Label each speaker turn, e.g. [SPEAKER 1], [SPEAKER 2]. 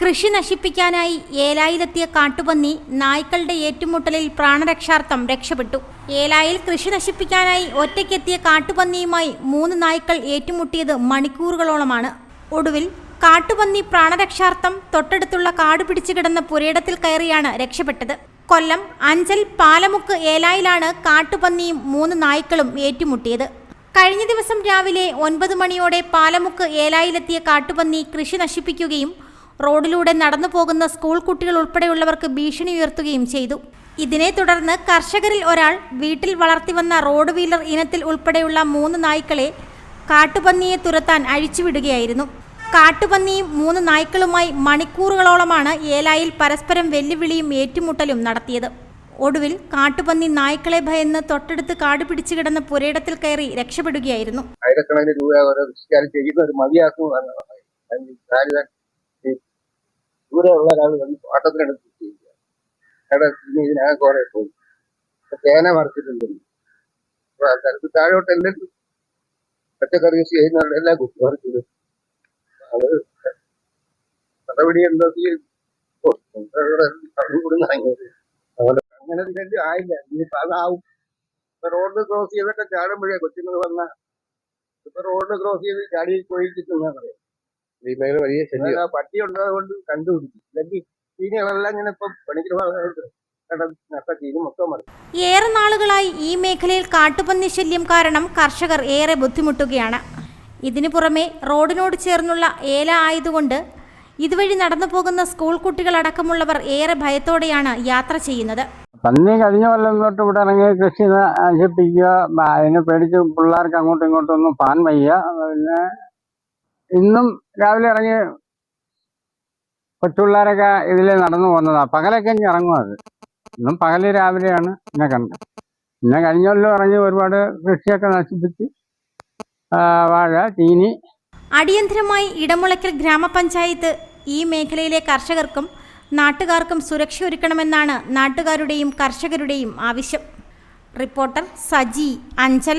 [SPEAKER 1] കൃഷി നശിപ്പിക്കാനായി ഏലായിലെത്തിയ കാട്ടുപന്നി നായ്ക്കളുടെ ഏറ്റുമുട്ടലിൽ പ്രാണരക്ഷാർത്ഥം രക്ഷപ്പെട്ടു. ഏലായിൽ കൃഷി നശിപ്പിക്കാനായി ഒറ്റയ്ക്കെത്തിയ കാട്ടുപന്നിയുമായി മൂന്ന് നായ്ക്കൾ ഏറ്റുമുട്ടിയത് മണിക്കൂറുകളോളമാണ്. ഒടുവിൽ കാട്ടുപന്നി പ്രാണരക്ഷാർത്ഥം തൊട്ടടുത്തുള്ള കാട് പിടിച്ചു കിടന്ന പുരയിടത്തിൽ കയറിയാണ് രക്ഷപ്പെട്ടത്. കൊല്ലം അഞ്ചൽ പാലമുക്ക് ഏലായിലാണ് കാട്ടുപന്നിയും മൂന്ന് നായ്ക്കളും ഏറ്റുമുട്ടിയത്. കഴിഞ്ഞ ദിവസം രാവിലെ ഒൻപത് മണിയോടെ പാലമുക്ക് ഏലായിലെത്തിയ കാട്ടുപന്നി കൃഷി നശിപ്പിക്കുകയും റോഡിലൂടെ നടന്നു പോകുന്ന സ്കൂൾ കുട്ടികൾ ഉൾപ്പെടെയുള്ളവർക്ക് ഭീഷണി ഉയർത്തുകയും ചെയ്തു. ഇതിനെ തുടർന്ന് കർഷകരിൽ ഒരാൾ വീട്ടിൽ വളർത്തിവന്ന റോഡ് വീലർ ഇനത്തിൽ ഉൾപ്പെടെയുള്ള മൂന്ന് നായ്ക്കളെ കാട്ടുപന്നിയെ തുരത്താൻ അഴിച്ചുവിടുകയായിരുന്നു. കാട്ടുപന്നിയും മൂന്ന് നായ്ക്കളുമായി മണിക്കൂറുകളോളമാണ് ഏലായിൽ പരസ്പരം വെല്ലുവിളിയും ഏറ്റുമുട്ടലും നടത്തിയത്. ഒടുവിൽ കാട്ടുപന്നി നായ്ക്കളെ ഭയന്ന് തൊട്ടടുത്ത് കാട് പിടിച്ചു കിടന്ന പുരയിടത്തിൽ കയറി രക്ഷപ്പെടുകയായിരുന്നു.
[SPEAKER 2] ആയിരക്കണക്കിന് രൂപ ദൂരെയുള്ള ഒരാൾ വന്ന് പാട്ടത്തിനടുത്ത് ചെയ്യുക പിന്നെ ഇതിനകം കുറെ പോയി ഇപ്പൊ തേന മറിച്ചിട്ടുണ്ട് അപ്പൊ ആൾക്കാർക്ക് താഴോട്ട് എല്ലാം പച്ചക്കറി കൃഷി ചെയ്യുന്നവരെല്ലാം കുത്തി മറിച്ചത് അത് നടപടി എന്താ അങ്ങനെ ഇതിന്റെ ആയില്ല. ഇനിയിപ്പോ അതാവും. റോഡ് ക്രോസ് ചെയ്തൊക്കെ ചാടുമ്പോഴേ കൊച്ചുങ്ങൾ വന്ന ഇപ്പൊ റോഡ് ക്രോസ് ചെയ്ത് ചാടി പോയിട്ടിട്ടുണ്ടെന്നാ പറയാം.
[SPEAKER 3] വലിയ ശല്യം.
[SPEAKER 2] പട്ടി ഉള്ളത് കൊണ്ട് കണ്ടുപിടിച്ചു. അല്ലെങ്കിൽ ചീനികളെല്ലാം ഇങ്ങനെ ഇപ്പൊ പണിക്ക് ഭാഗമായിട്ട്
[SPEAKER 1] ഏറെ നാളുകളായി ഈ മേഖലയിൽ കാട്ടുപന്നി ശല്യം കാരണം കർഷകർ ഏറെ ബുദ്ധിമുട്ടുകയാണ്. ഇതിനു പുറമെ റോഡിനോട് ചേർന്നുള്ള ഏല ആയതുകൊണ്ട് ഇതുവഴി നടന്നു പോകുന്ന സ്കൂൾ കുട്ടികളടക്കമുള്ളവർ ഏറെ ഭയത്തോടെയാണ് യാത്ര ചെയ്യുന്നത്.
[SPEAKER 4] പന്നി കഴിഞ്ഞ കൊല്ലം തൊട്ട് ഇവിടെ ഇറങ്ങി കൃഷി നശിപ്പിക്കുക അതിനെ പേടിച്ച് പിള്ളേർക്ക് അങ്ങോട്ടും ഇങ്ങോട്ടും ഒന്നും പാൻ വയ്യ. പിന്നെ ഇന്നും രാവിലെ ഇറങ്ങി കൊച്ചുപിള്ളേരൊക്കെ ഇതിൽ നടന്നു പോകുന്നതാ. പകലൊക്കെ ഇനി ഇറങ്ങും അത്. ഇന്നും പകൽ രാവിലെയാണ് എന്നെ കണ്ടത് പിന്നെ കഴിഞ്ഞ കൊല്ലം ഇറങ്ങി ഒരുപാട് കൃഷിയൊക്കെ നശിപ്പിച്ച് വാഴ ചീനി.
[SPEAKER 1] അടിയന്തരമായി ഇടമുളയ്ക്കൽ ഗ്രാമപഞ്ചായത്ത് ഈ മേഖലയിലെ കർഷകർക്കും നാട്ടുകാർക്കും സുരക്ഷ ഒരുക്കണമെന്നാണ് നാട്ടുകാരുടെയും കർഷകരുടെയും ആവശ്യം. റിപ്പോർട്ടർ സജി അഞ്ചൽ.